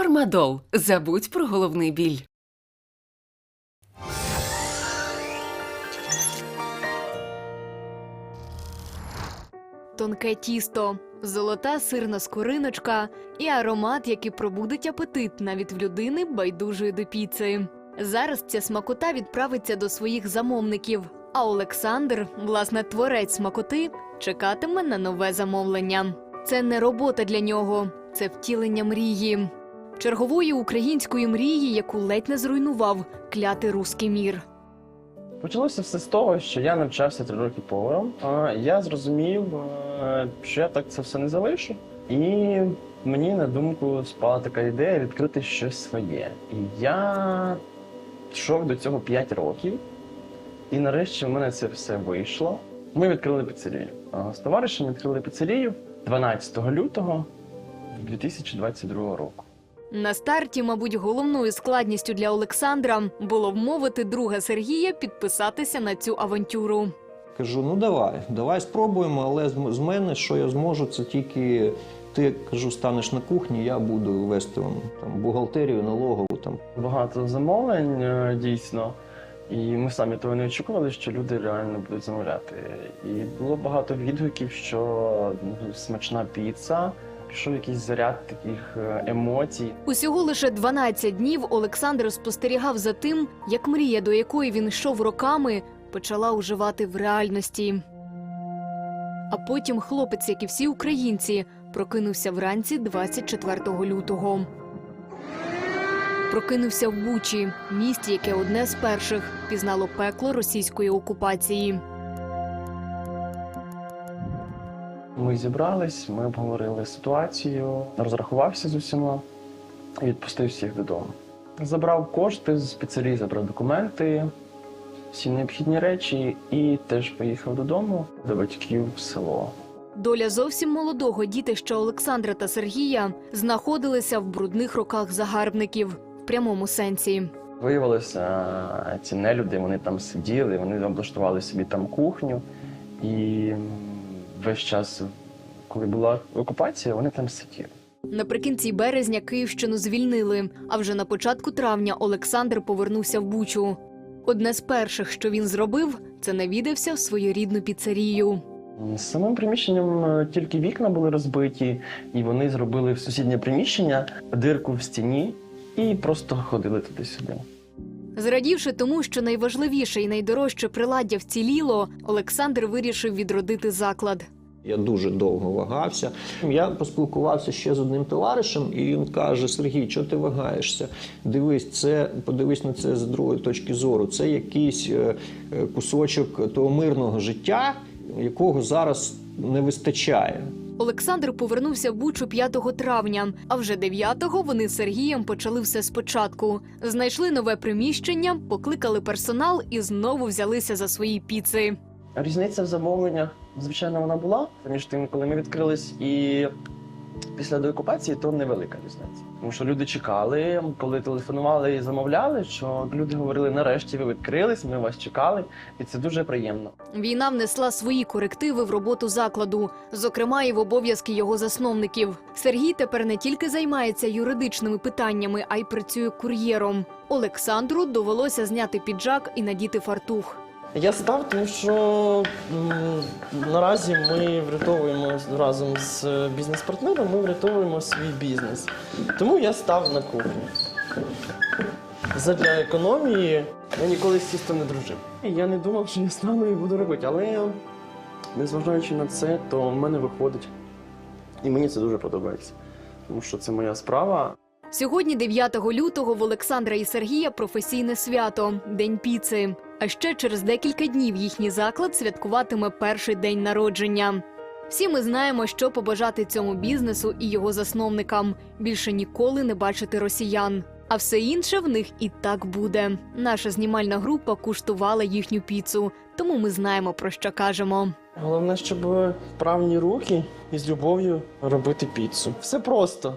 Фармадол. Забудь про головний біль. Тонке тісто, золота сирна скориночка і аромат, який пробудить апетит навіть в людини байдужої до піци. Зараз ця смакота відправиться до своїх замовників. А Олександр, власне, творець смакоти, чекатиме на нове замовлення. Це не робота для нього, це втілення мрії. Чергової української мрії, яку ледь не зруйнував клятий руський мір. Почалося все з того, що я навчався три роки поваром. Я зрозумів, е, що я так це все не залишу. І мені на думку спала така ідея відкрити щось своє. І я йшов до цього 5 років, і нарешті в мене це все вийшло. Ми відкрили піцерію. З товаришем відкрили піцерію 12 лютого 2022 року. На старті, мабуть, головною складністю для Олександра було вмовити друга Сергія підписатися на цю авантюру. Кажу, ну давай, давай спробуємо, але з мене, що я зможу, це тільки ти кажу, станеш на кухні, я буду вести вам там бухгалтерію, налогову там. багато замовлень е, дійсно. І ми самі того не очікували, що люди реально будуть замовляти. І було багато відгуків, що ну, смачна піца, пішов якийсь заряд таких е, емоцій. Усього лише 12 днів Олександр спостерігав за тим, як мрія, до якої він йшов роками, почала уживати в реальності. А потім хлопець, як і всі українці, прокинувся вранці 24 лютого. Прокинувся в Бучі, місті, яке одне з перших пізнало пекло російської окупації. Ми зібрались, ми обговорили ситуацію, розрахувався з усіма і відпустив всіх додому. Забрав кошти з піцерії, забрав документи, всі необхідні речі і теж поїхав додому до батьків в село. Доля зовсім молодого дітища Олександра та Сергія знаходилися в брудних руках загарбників в прямому сенсі. Виявилося, ці нелюди, вони там сиділи, вони облаштували собі там кухню. І весь час, коли була окупація, вони там сиділи. Наприкінці березня Київщину звільнили, а вже на початку травня Олександр повернувся в Бучу. Одне з перших, що він зробив, це навідався в свою рідну піцерію. З самим приміщенням е, тільки вікна були розбиті, і вони зробили в сусіднє приміщення дирку в стіні і просто ходили туди-сюди. Зрадівши тому, що найважливіше і найдорожче приладдя вціліло, Олександр вирішив відродити заклад. Я дуже довго вагався. Я поспілкувався ще з одним товаришем, і він каже: Сергій, чого ти вагаєшся? Дивись, це подивись на це з другої точки зору. Це якийсь е, е, кусочок того мирного життя, якого зараз не вистачає. Олександр повернувся в Бучу 5 травня, а вже 9-го вони з Сергієм почали все спочатку. Знайшли нове приміщення, покликали персонал і знову взялися за свої піци. Різниця в замовленнях, звичайно, вона була між тим, коли ми відкрились і після деокупації, то невелика різниця. Тому що люди чекали, коли телефонували і замовляли, що люди говорили: нарешті ви відкрились, ми вас чекали, і це дуже приємно. Війна внесла свої корективи в роботу закладу, зокрема і в обов'язки його засновників. Сергій тепер не тільки займається юридичними питаннями, а й працює кур'єром. Олександру довелося зняти піджак і надіти фартух. Я став, тому що м, наразі ми врятовуємо разом з е, бізнес-партнером, ми врятовуємо свій бізнес. Тому я став на кухню. Задля економії я ніколи з тістом не дружив. І я не думав, що я стану і буду робити. Але незважаючи на це, то в мене виходить. І мені це дуже подобається. Тому що це моя справа. Сьогодні, 9 лютого, в Олександра і Сергія професійне свято День піци. А ще через декілька днів їхній заклад святкуватиме перший день народження. Всі ми знаємо, що побажати цьому бізнесу і його засновникам більше ніколи не бачити росіян. А все інше в них і так буде. Наша знімальна група куштувала їхню піцу, тому ми знаємо про що кажемо. Головне, щоб вправні руки і з любов'ю робити піцу. Все просто.